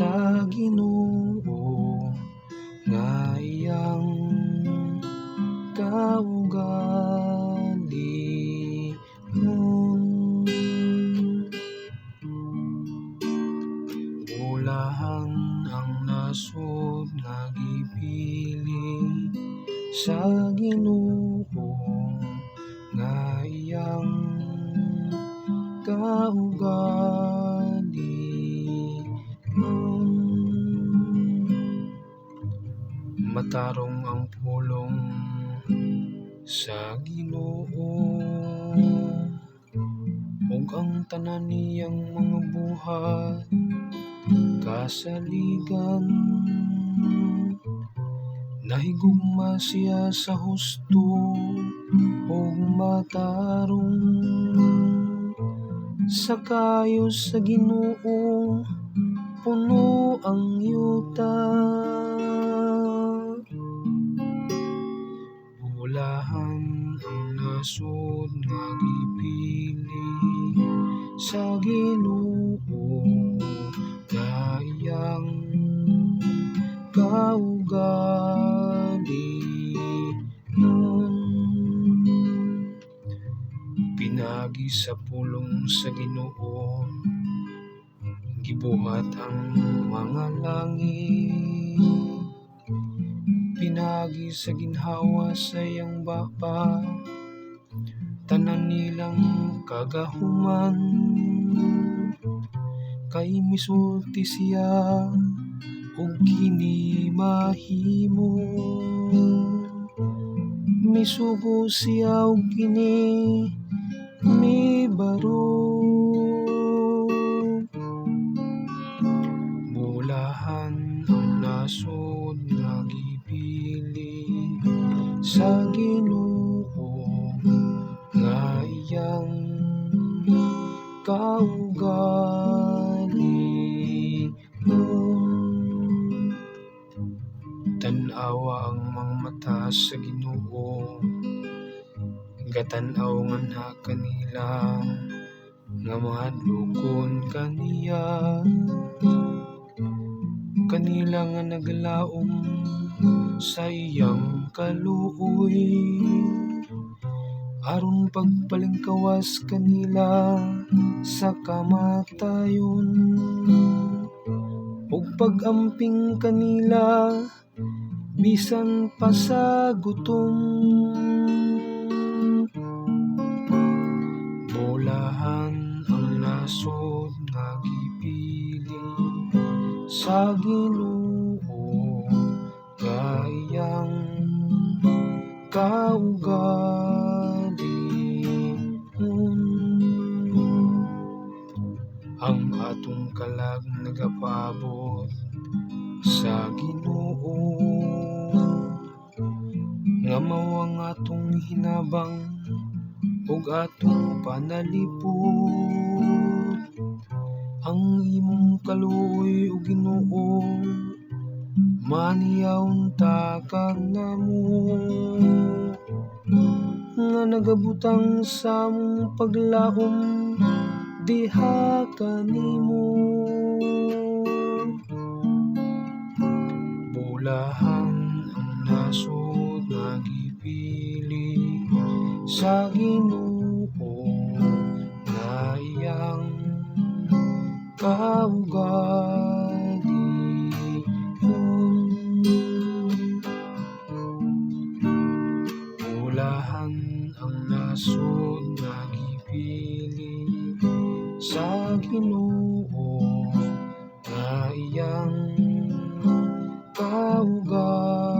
sa Ginoo nga iyang kaugalingon. Ulahan ang nasod nga gipili sa Ginoo nga iyang kaugalingon Matarong ang pulong sa Ginoo. Ug ang tanan niyang mga buhat kasaligan. Nahigugma siya sa husto ug matarong. Sa kayo sa Ginoo puno ang yuta nasod nga sa Ginoo nga iyang kaugalingon. Pinagi sa pulong sa Ginoo gibuhat ang mga langit. Pinagi sa ginhawa sa iyang bapa tanan nilang kagahuman. Kay misulti siya ug kini mahimo. Misugo siya ug kini mibarog Bulahan ang nasod nga sa Ginoo iyang kaugalingon Tan-awa ang mga mata sa Ginoo gatan-aw nga kanila nga mahadlokon kaniya. Kanila nga naglaom sa iyang kaluoy aron pagpalingkawas kanila sa kamatayon. Ug pagamping kanila bisan pa sa gutom. Bulahan ang nasod nga gipili sa Ginoo nga iyang atong kalag nagapabot sa Ginoo. Nga mao ang atong hinabang ug atong panalipod ang imong kaluoy o Ginoo maniyaon ta kag namo. Nga nagabutang sa among paglaom diha kanimo Bulahan ang nasod nga gipili sa Ginoo nga iyang kaugalingon Ulahan ang nasod nga gipili sa Ginoo nga iyang kaugalingon